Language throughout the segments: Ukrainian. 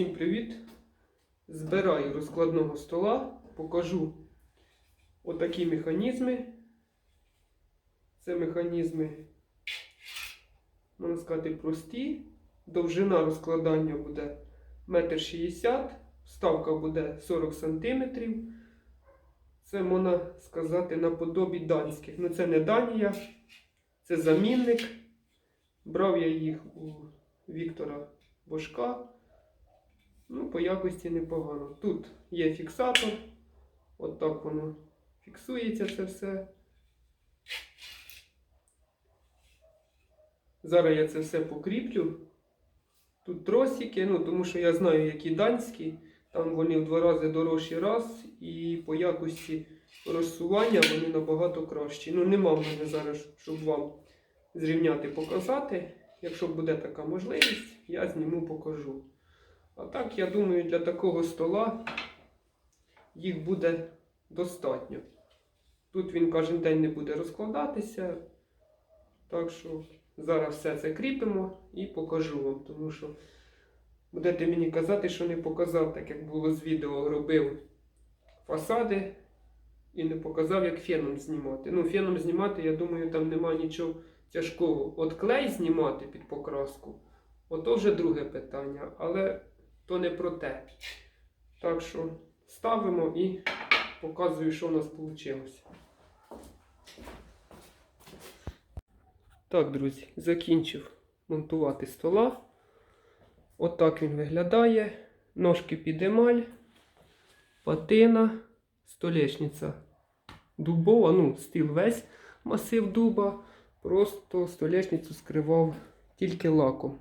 Всім привіт! Збираю розкладного стола, покажу отакі механізми. Це механізми, можна сказати, прості. Довжина розкладання буде 1,60 м, вставка буде 40 см. Це можна сказати наподобі данських. Ну це не Данія, це замінник. Брав я їх у Віктора Бошка. Ну, по якості непогано. Тут є фіксатор. От так воно фіксується це все. Зараз я це все покріплю. Тут тросики, ну тому що я знаю, які данські. Там вони в два рази дорожчі раз, і по якості розсування вони набагато кращі. Ну, нема в мене зараз, щоб вам зрівняти, показати. Якщо буде така можливість, я зніму покажу. А так, я думаю, для такого стола їх буде достатньо. Тут він кожен день не буде розкладатися. Так що зараз все це кріпимо і покажу вам. Тому що будете мені казати, що не показав, так як було з відео, робив фасади і не показав, як феном знімати. Ну, феном знімати, я думаю, там нема нічого тяжкого. От клей знімати під покраску, ото вже друге питання. Але то не про те. Так що ставимо і показую, що у нас вийшло. Так, друзі, закінчив монтувати стола. Отак він виглядає. Ножки під емаль, патина, столешниця дубова, ну, стіл весь масив дуба. Просто столешницю скривав тільки лаком.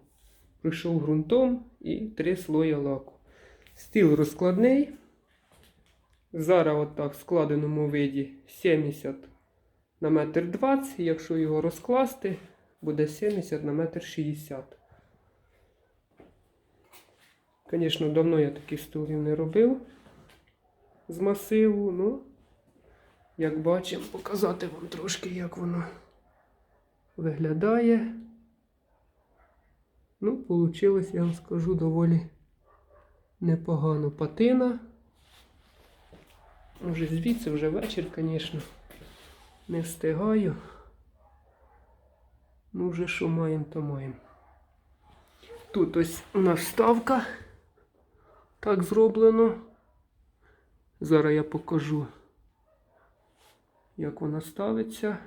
Прийшов ґрунтом і три слої лаку. Стіл розкладний. Зараз отак в складеному виді 70 на метр 20. Якщо його розкласти, буде 70 на метр 60. Звісно, давно я таких столів не робив з масиву. Ну, як бачимо, показати вам трошки, як воно виглядає. Ну, вийшло, я вам скажу, доволі непогано патина. Вже звідси вже вечір, звісно. Не встигаю. Ну, вже що маємо, то маємо. Тут ось у нас вставка. Так зроблено. Зараз я покажу, як вона ставиться.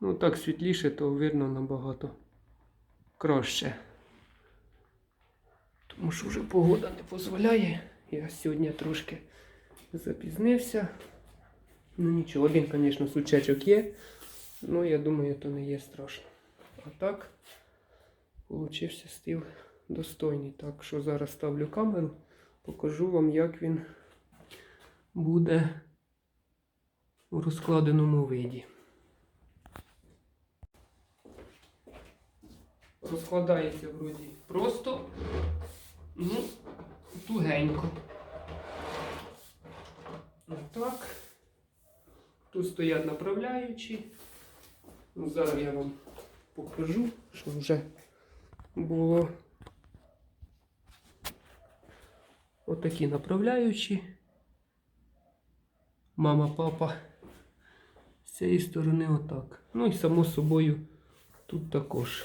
Ну, так світліше, то видно набагато краще. Тому що вже погода не дозволяє. Я сьогодні трошки запізнився. Ну нічого, один, звісно, сучечок є. Ну, я думаю, то не є страшно. А так, получився стіл достойний. Так що зараз ставлю камеру, покажу вам, як він буде у розкладеному виді. Розкладається вроді просто, ну, тугенько. Отак. Тут стоять направляючі. Ну, Зараз я вам покажу, що вже було отакі направляючі. Мама, папа. З цієї сторони отак. Ну і само собою тут також.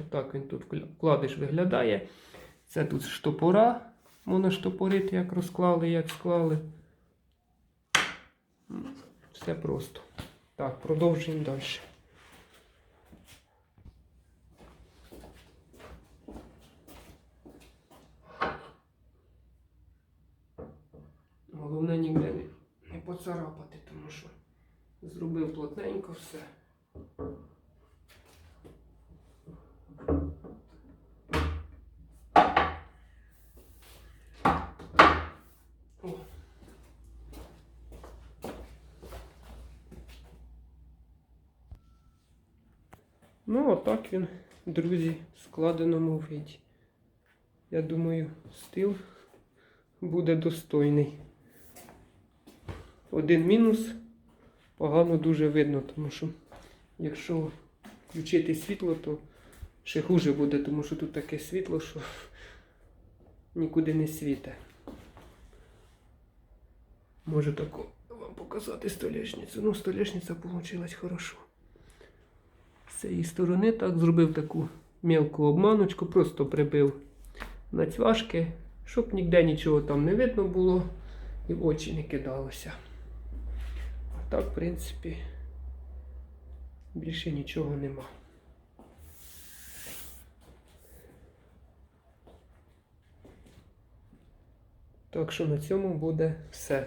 Отак він тут вкладиш виглядає. Це тут штопора. Можна штопорити, як розклали, як склали. Все просто. Так, продовжуємо далі. Головне ніде не поцарапати, тому що зробив плотненько все. Ну, отак він, друзі, в складеному виді. Я думаю, стил буде достойний. Один мінус погано дуже видно, тому що якщо включити світло, то ще хуже буде, тому що тут таке світло, що нікуди не світе. Можу таку вам показати столешницю. Ну, столешниця вийшла хорошо. З цієї сторони так зробив таку мелку обманочку, просто прибив на цвяшки, щоб ніде нічого там не видно було і в очі не кидалося. А так, в принципі, більше нічого нема. Так що на цьому буде все.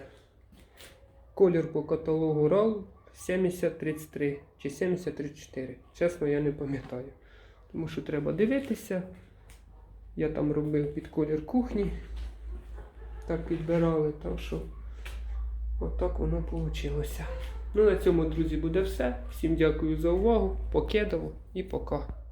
Колір по каталогу RAL 7033 чи 7034. Чесно, я не пам'ятаю. Тому що треба дивитися. Я там робив під колір кухні. Так підбирали, так що отак воно вийшло. Ну, на цьому, друзі, буде все. Всім дякую за увагу. Покедово і пока.